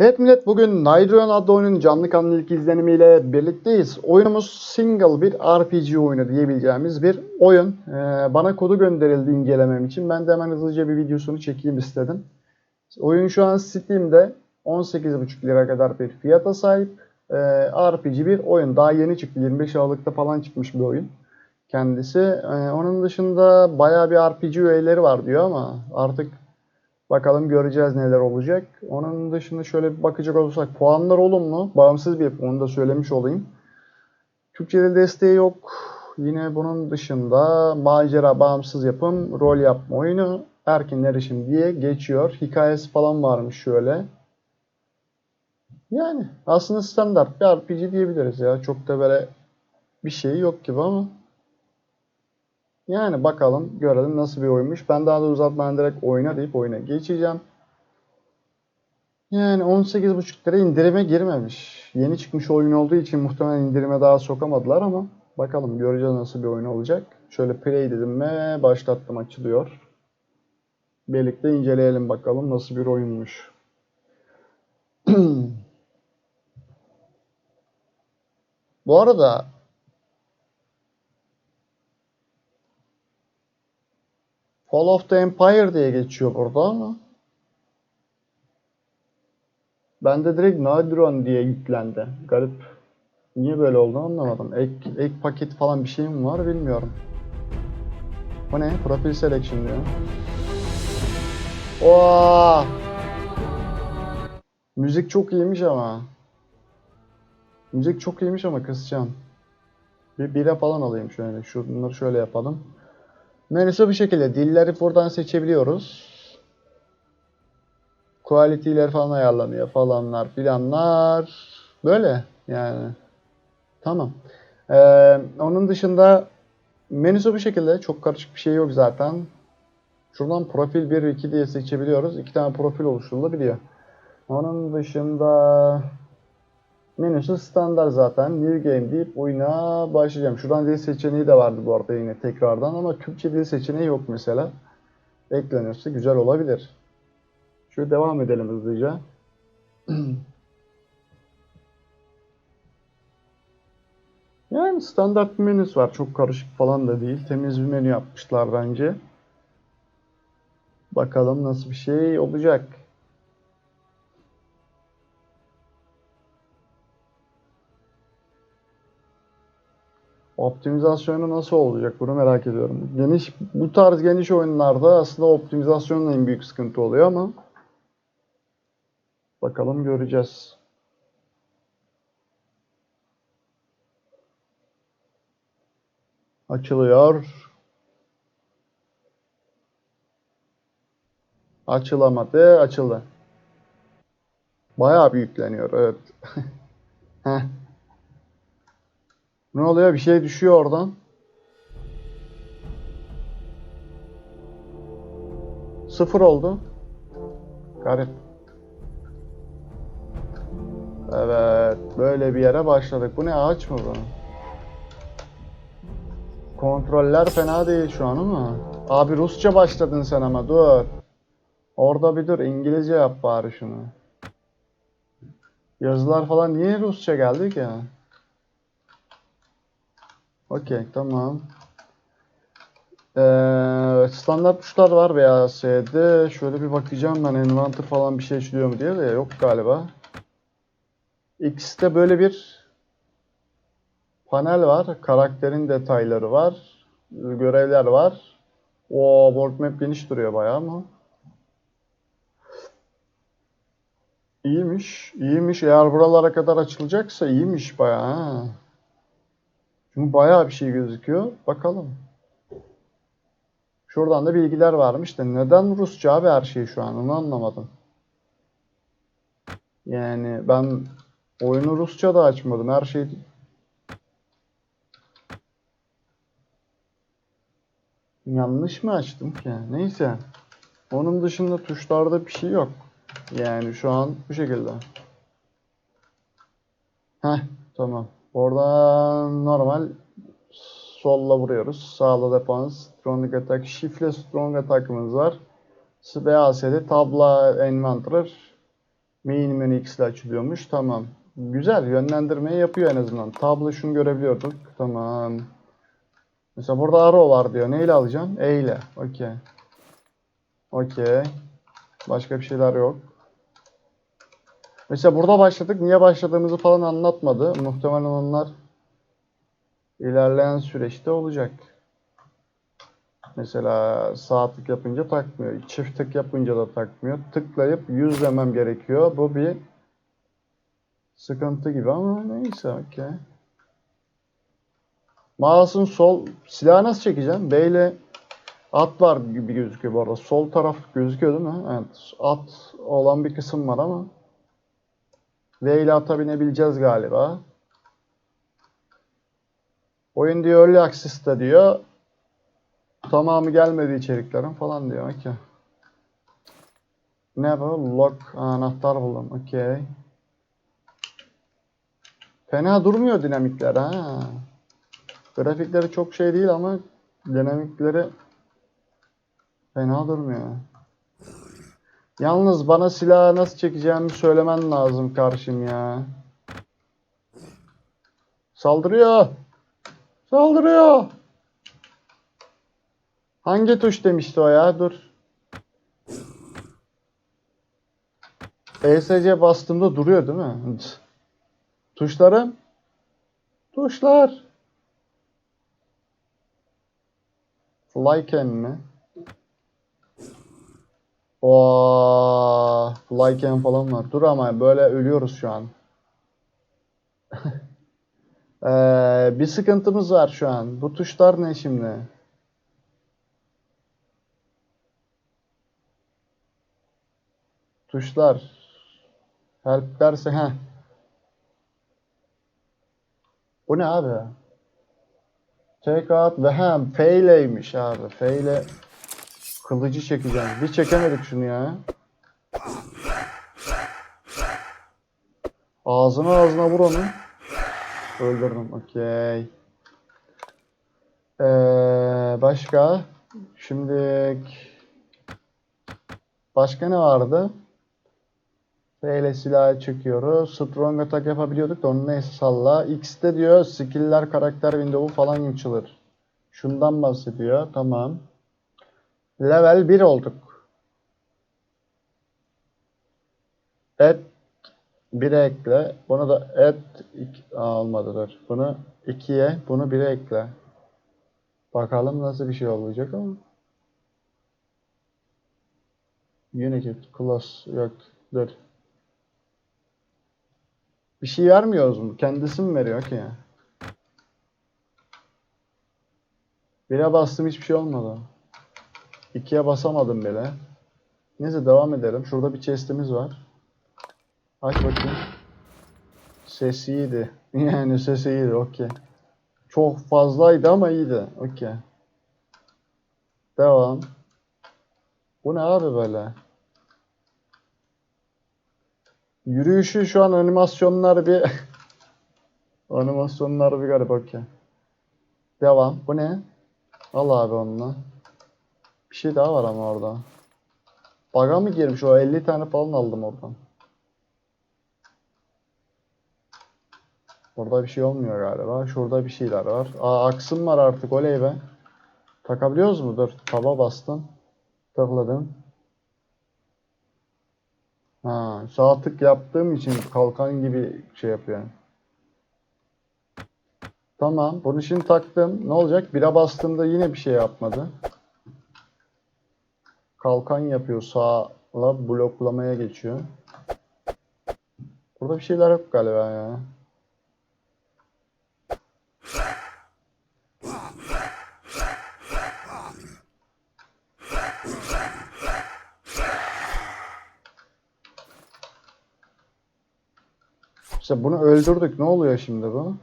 Evet millet bugün Nydron adlı oyunun canlı kanlı ilk izlenimiyle birlikteyiz. Oyunumuz single bir RPG oyunu diyebileceğimiz bir oyun. Ee, bana kodu gönderildi incelemem için. Ben de hemen hızlıca bir videosunu çekeyim istedim. Oyun şu an Steam'de 18,5 lira kadar bir fiyata sahip. Ee, RPG bir oyun. Daha yeni çıktı. 25 Aralık'ta falan çıkmış bir oyun kendisi. Ee, onun dışında bayağı bir RPG üyeleri var diyor ama artık Bakalım göreceğiz neler olacak. Onun dışında şöyle bir bakacak olursak puanlar olumlu. Bağımsız bir yapım onu da söylemiş olayım. Türkçe'de desteği yok. Yine bunun dışında macera bağımsız yapım, rol yapma oyunu, erken erişim diye geçiyor. Hikayesi falan varmış şöyle. Yani aslında standart bir RPG diyebiliriz ya. Çok da böyle bir şey yok gibi ama. Yani bakalım görelim nasıl bir oyunmuş. Ben daha da uzatmadan direkt oyna deyip oyuna geçeceğim. Yani 18,5 lira indirime girmemiş. Yeni çıkmış oyun olduğu için muhtemelen indirime daha sokamadılar ama bakalım göreceğiz nasıl bir oyun olacak. Şöyle play dedim ve başlattım açılıyor. Birlikte inceleyelim bakalım nasıl bir oyunmuş. Bu arada Fall of the Empire diye geçiyor burada ama bende direkt Nadron diye yüklendi. Garip. Niye böyle oldu anlamadım. Ek, ek paket falan bir şey mi var bilmiyorum. Bu ne? Profil selection diyor. Oo! Müzik çok iyiymiş ama. Müzik çok iyiymiş ama kısacağım. Bir bire falan alayım şöyle. Şunları şöyle yapalım. Menüsü bu şekilde. Dilleri buradan seçebiliyoruz. Quality'ler falan ayarlanıyor falanlar filanlar. Böyle yani. Tamam. Ee, onun dışında menüsü bu şekilde. Çok karışık bir şey yok zaten. Şuradan profil 1 ve 2 diye seçebiliyoruz. İki tane profil oluşturulabiliyor. Onun dışında menüsü standart zaten. New game deyip oyuna başlayacağım. Şuradan dil seçeneği de vardı bu arada yine tekrardan ama Türkçe dil seçeneği yok mesela. Eklenirse güzel olabilir. Şöyle devam edelim hızlıca. Yani standart bir menüsü var. Çok karışık falan da değil. Temiz bir menü yapmışlar bence. Bakalım nasıl bir şey olacak. Optimizasyonu nasıl olacak bunu merak ediyorum. Geniş bu tarz geniş oyunlarda aslında optimizasyonun en büyük sıkıntı oluyor ama bakalım göreceğiz. Açılıyor. Açılamadı, açıldı. Bayağı büyükleniyor, evet. Heh. Ne oluyor? Bir şey düşüyor oradan. Sıfır oldu. Garip. Evet. Böyle bir yere başladık. Bu ne ağaç mı bu? Kontroller fena değil şu an ama. Abi Rusça başladın sen ama dur. Orada bir dur. İngilizce yap bari şunu. Yazılar falan niye Rusça geldi ki? Okey tamam. Ee, standart tuşlar var veya S'de. Şöyle bir bakacağım ben Inventor falan bir şey işliyor mu diye de yok galiba. X'te böyle bir panel var. Karakterin detayları var. Görevler var. O world map geniş duruyor bayağı ama. İyiymiş. İyiymiş. Eğer buralara kadar açılacaksa iyiymiş bayağı. Ha. Bayağı bir şey gözüküyor. Bakalım. Şuradan da bilgiler varmış da neden Rusça abi her şey şu an onu anlamadım. Yani ben oyunu Rusça da açmadım. Her şey yanlış mı açtım ki? Neyse. Onun dışında tuşlarda bir şey yok. Yani şu an bu şekilde. Heh tamam. Oradan normal solla vuruyoruz. Sağla defans, strong attack, shift'le strong attack'ımız var. SBAS'de tabla inventor, Main menü X ile açılıyormuş. Tamam. Güzel. Yönlendirmeyi yapıyor en azından. Tablo şunu görebiliyorduk. Tamam. Mesela burada arrow var diyor. Neyle alacağım? E ile. Okey. Okey. Başka bir şeyler yok. Mesela burada başladık. Niye başladığımızı falan anlatmadı. Muhtemelen onlar ilerleyen süreçte olacak. Mesela sağ tık yapınca takmıyor. Çift tık yapınca da takmıyor. Tıklayıp yüzlemem gerekiyor. Bu bir sıkıntı gibi ama neyse okey. Mouse'un sol silahı nasıl çekeceğim? B ile at var gibi gözüküyor bu arada. Sol taraf gözüküyor değil mi? Evet. At olan bir kısım var ama V ile ata binebileceğiz galiba. Oyun diyor early access'ta diyor. Tamamı gelmedi içeriklerin falan diyor. Okey. Ne bu? Lock. Anahtar buldum. Okey. Fena durmuyor dinamikler ha. Grafikleri çok şey değil ama dinamikleri fena durmuyor. Yalnız bana silahı nasıl çekeceğimi söylemen lazım karşım ya. Saldırıyor. Saldırıyor. Hangi tuş demişti o ya? Dur. ESC bastığımda duruyor değil mi? Tuşlarım. Tuşlar. Flycam mi? Oo, Flycam falan var. Dur ama böyle ölüyoruz şu an. Ee, bir sıkıntımız var şu an. Bu tuşlar ne şimdi? Tuşlar. Help derse ha. Bu ne abi? Take out ve hem F ileymiş abi. F ile kılıcı çekeceğim. Bir çekemedik şunu ya. Ağzına ağzına vur onu. Öldürdüm. Okey. Ee, başka? Şimdi başka ne vardı? F ile silahı çekiyoruz. Strong attack yapabiliyorduk da onu neyse salla. X'te diyor skill'ler karakter window'u falan açılır. Şundan bahsediyor. Tamam. Level 1 olduk. Et 1'e ekle. Bunu da et iki- Aa, dur. Bunu 2'ye, bunu 1'e ekle. Bakalım nasıl bir şey olacak ama. Unikit, close yok. Dur. Bir şey vermiyoruz mu? Kendisi mi veriyor ki ya? Bire bastım hiçbir şey olmadı. İkiye basamadım bile. Neyse devam edelim. Şurada bir chest'imiz var. Aç bakayım. Ses iyiydi. Yani ses iyiydi. Okey. Çok fazlaydı ama iyiydi. Okey. Devam. Bu ne abi böyle? Yürüyüşü şu an animasyonlar bir animasyonlar bir garip okey. Devam. Bu ne? Al abi onunla. Bir şey daha var ama orada. Baga mı girmiş o 50 tane falan aldım oradan. Orada bir şey olmuyor galiba. Şurada bir şeyler var. Aa aksım var artık oley be. Takabiliyoruz mu? Dur. Taba bastım. Tıkladım. Ha, sağ tık yaptığım için kalkan gibi şey yapıyor. Tamam. Bunu şimdi taktım. Ne olacak? Bire bastığımda yine bir şey yapmadı. Kalkan yapıyor. Sağla bloklamaya geçiyor. Burada bir şeyler yok galiba ya. İşte bunu öldürdük. Ne oluyor şimdi bu?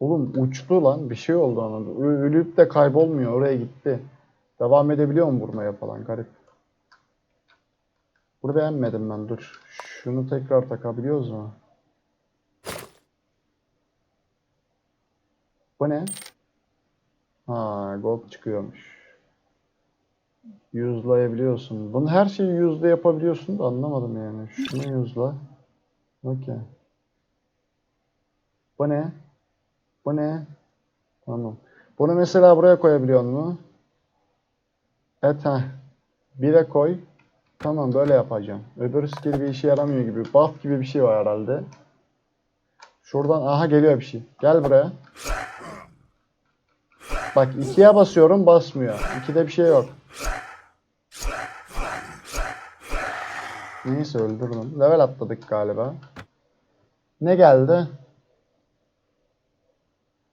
Oğlum uçtu lan. Bir şey oldu ona. Ölüp de kaybolmuyor. Oraya gitti. Devam edebiliyor mu vurmaya falan? Garip. Bunu beğenmedim ben. Dur. Şunu tekrar takabiliyoruz mu? Bu ne? Ha, gold çıkıyormuş. Yüzlayabiliyorsun. Bunu her şeyi yüzde yapabiliyorsun da anlamadım yani. Şunu yüzla. Okey. Bu ne? Bu ne? Tamam. Bunu mesela buraya koyabiliyor mu? Evet ha. Bire koy. Tamam böyle yapacağım. Öbür skill bir işe yaramıyor gibi. Buff gibi bir şey var herhalde. Şuradan aha geliyor bir şey. Gel buraya. Bak ikiye basıyorum basmıyor. İkide bir şey yok. Neyse öldürdüm. Level atladık galiba. Ne geldi?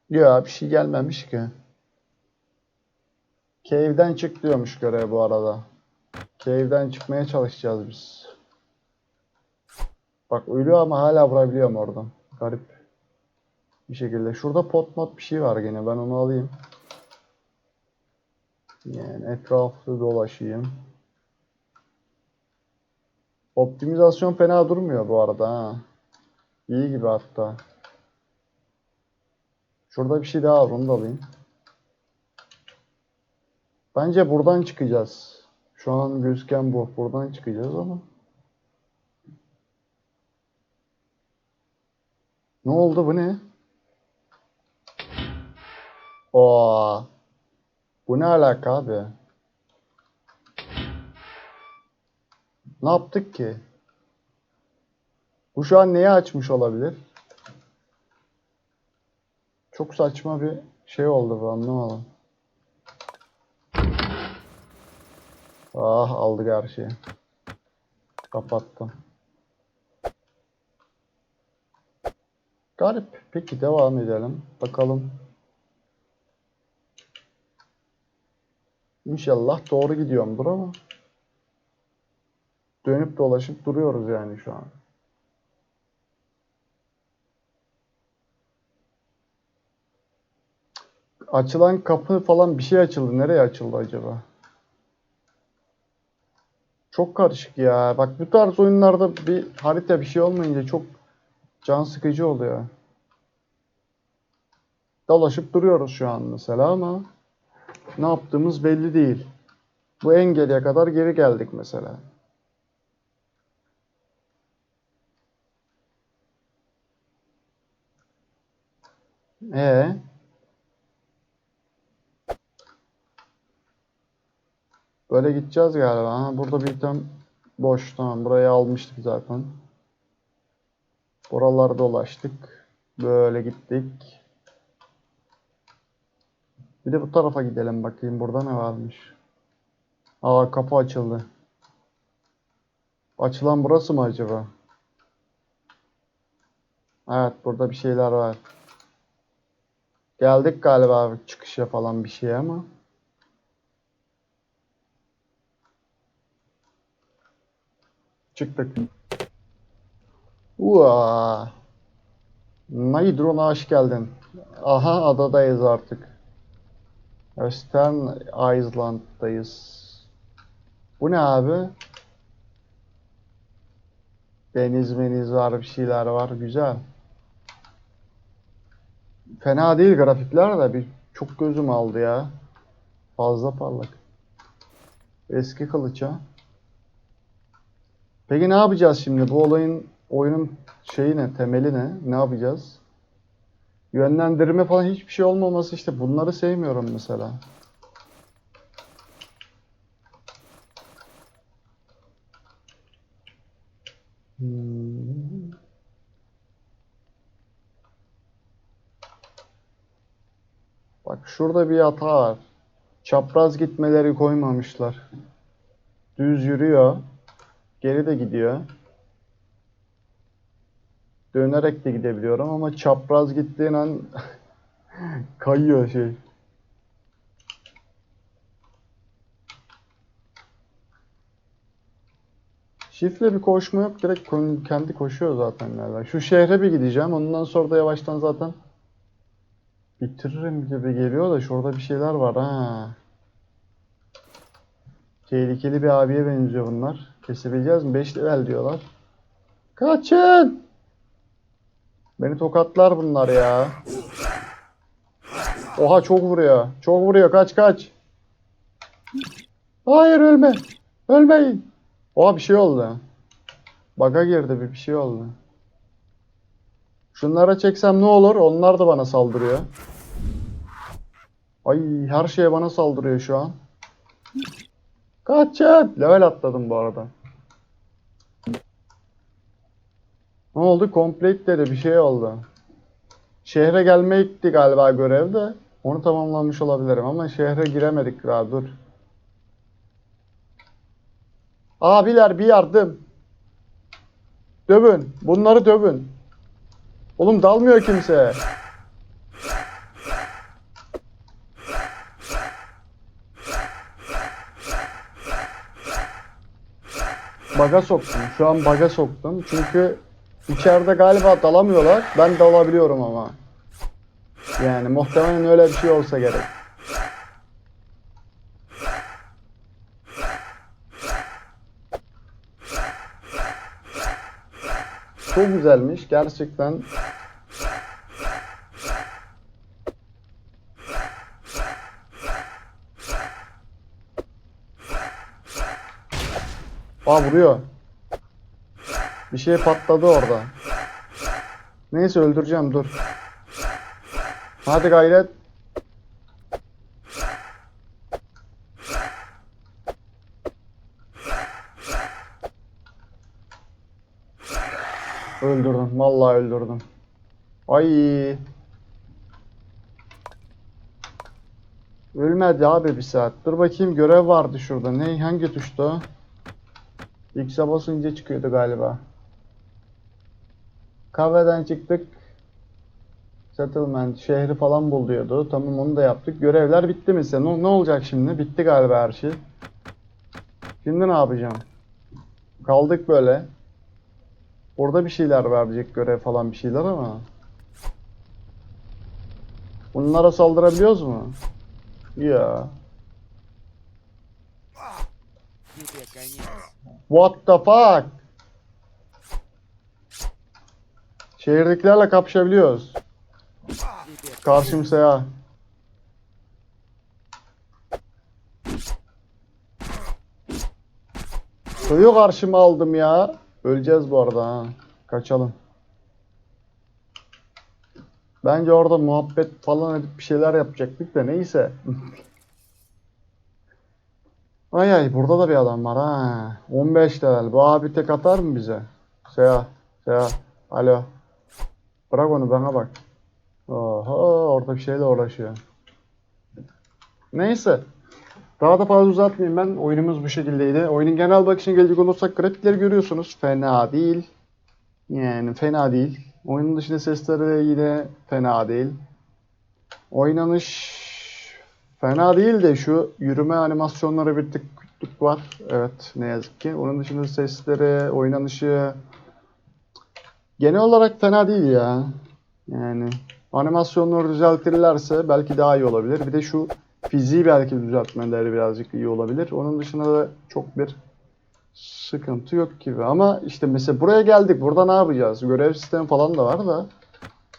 Yok bir şey gelmemiş ki. Cave'den çık diyormuş görev bu arada. Cave'den çıkmaya çalışacağız biz. Bak ölüyor ama hala vurabiliyorum oradan. Garip. Bir şekilde. Şurada pot mod bir şey var gene. Ben onu alayım. Yani etraflı dolaşayım. Optimizasyon fena durmuyor bu arada ha. İyi gibi hatta. Şurada bir şey daha var onu da alayım. Bence buradan çıkacağız. Şu an gözüken bu. Buradan çıkacağız ama. Ne oldu bu ne? Oo. Bu ne alaka abi? Ne yaptık ki? Bu şu an neyi açmış olabilir? Çok saçma bir şey oldu bu anlamadım. Ah aldık her şeyi. Kapattım. Garip. Peki devam edelim. Bakalım. İnşallah doğru gidiyorumdur ama dönüp dolaşıp duruyoruz yani şu an. Açılan kapı falan bir şey açıldı. Nereye açıldı acaba? Çok karışık ya. Bak bu tarz oyunlarda bir harita bir şey olmayınca çok can sıkıcı oluyor. Dolaşıp duruyoruz şu an mesela ama ne yaptığımız belli değil. Bu en geriye kadar geri geldik mesela. E Böyle gideceğiz galiba. Ha, burada bir tam boş. Tamam burayı almıştık zaten. Buralarda dolaştık. Böyle gittik. Bir de bu tarafa gidelim bakayım. Burada ne varmış? Aa kapı açıldı. Açılan burası mı acaba? Evet burada bir şeyler var. Geldik galiba çıkışa falan bir şey ama. Çıktık. Ua. Naydron'a hoş geldin. Aha adadayız artık. Western Island'dayız. Bu ne abi? Deniz meniz var, bir şeyler var. Güzel. Fena değil grafikler de bir çok gözüm aldı ya. Fazla parlak. Eski kılıç ha. Peki ne yapacağız şimdi? Bu olayın oyunun şeyi ne? Temeli ne? Ne yapacağız? Yönlendirme falan hiçbir şey olmaması işte bunları sevmiyorum mesela. Hmm. Bak şurada bir hata var. Çapraz gitmeleri koymamışlar. Düz yürüyor. Geri de gidiyor. Dönerek de gidebiliyorum ama çapraz gittiğin an kayıyor şey. Şifre bir koşma yok. Direkt kendi koşuyor zaten galiba. Şu şehre bir gideceğim. Ondan sonra da yavaştan zaten bitiririm gibi geliyor da şurada bir şeyler var ha. Tehlikeli bir abiye benziyor bunlar. Kesebileceğiz mi? 5 level diyorlar. Kaçın! Beni tokatlar bunlar ya. Oha çok vuruyor. Çok vuruyor. Kaç kaç. Hayır ölme. Ölmeyin. Oha bir şey oldu. Baga girdi bir, bir şey oldu. Şunlara çeksem ne olur? Onlar da bana saldırıyor. Ay her şeye bana saldırıyor şu an. Kaçın. Level atladım bu arada. Ne oldu? Complete dedi. Bir şey oldu. Şehre gelmekti galiba görevde. Onu tamamlamış olabilirim ama şehre giremedik daha dur. Abiler bir yardım. Dövün. Bunları dövün. Oğlum dalmıyor kimse. Baga soktum. Şu an baga soktum. Çünkü içeride galiba dalamıyorlar. Ben dalabiliyorum ama. Yani muhtemelen öyle bir şey olsa gerek. Çok güzelmiş gerçekten. Aa vuruyor. Bir şey patladı orada. Neyse öldüreceğim dur. Hadi gayret. Öldürdüm. Vallahi öldürdüm. Ay. Ölmedi abi bir saat. Dur bakayım görev vardı şurada. Ne hangi tuştu? X'e basınca çıkıyordu galiba. Kahveden çıktık. Settlement şehri falan bul diyordu. Tamam onu da yaptık. Görevler bitti mi sen? Ne, ne olacak şimdi? Bitti galiba her şey. Şimdi ne yapacağım? Kaldık böyle. Orada bir şeyler verecek görev falan bir şeyler ama. Bunlara saldırabiliyoruz mu? Ya. What the fuck? Şehirdekilerle kapışabiliyoruz. Karşım Seha. Köyü karşıma aldım ya. Öleceğiz bu arada ha. Kaçalım. Bence orada muhabbet falan edip bir şeyler yapacaktık da neyse. ay ay burada da bir adam var ha. 15 level. Bu abi tek atar mı bize? Seha. Seha. Alo. Bırak onu bana bak. Oha orada bir şeyle uğraşıyor. Neyse. Daha da fazla uzatmayayım ben. Oyunumuz bu şekildeydi. Oyunun genel bakışına gelecek olursak grafikleri görüyorsunuz. Fena değil. Yani fena değil. Oyunun dışında sesleri yine fena değil. Oynanış fena değil de şu yürüme animasyonları bir tık var. Evet ne yazık ki. Onun dışında sesleri, oynanışı Genel olarak fena değil ya. Yani animasyonları düzeltirlerse belki daha iyi olabilir. Bir de şu fiziği belki düzeltmeleri birazcık iyi olabilir. Onun dışında da çok bir sıkıntı yok gibi. Ama işte mesela buraya geldik. Burada ne yapacağız? Görev sistemi falan da var da.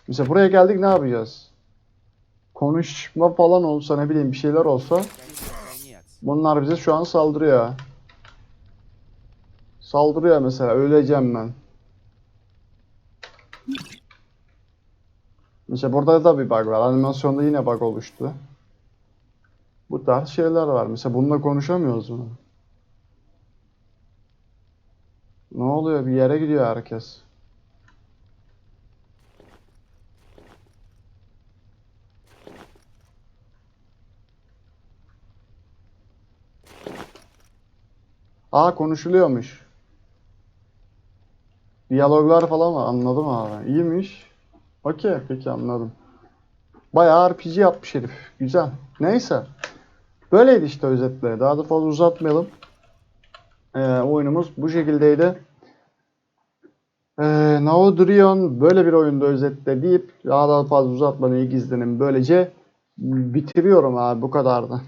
Mesela buraya geldik ne yapacağız? Konuşma falan olsa ne bileyim bir şeyler olsa. Bunlar bize şu an saldırıyor. Saldırıyor mesela. Öleceğim ben. Mesela burada da bir bug var. Animasyonda yine bug oluştu. Bu tarz şeyler var. Mesela bununla konuşamıyoruz mu? Ne oluyor? Bir yere gidiyor herkes. Aa konuşuluyormuş. Diyaloglar falan var. Anladım abi. İyiymiş. Okey. Peki anladım. Bayağı RPG yapmış herif. Güzel. Neyse. Böyleydi işte özetle. Daha da fazla uzatmayalım. Ee, oyunumuz bu şekildeydi. Ee, Naudrion böyle bir oyunda özetle deyip daha da fazla uzatmadan ilk izlenim böylece bitiriyorum abi bu kadardı.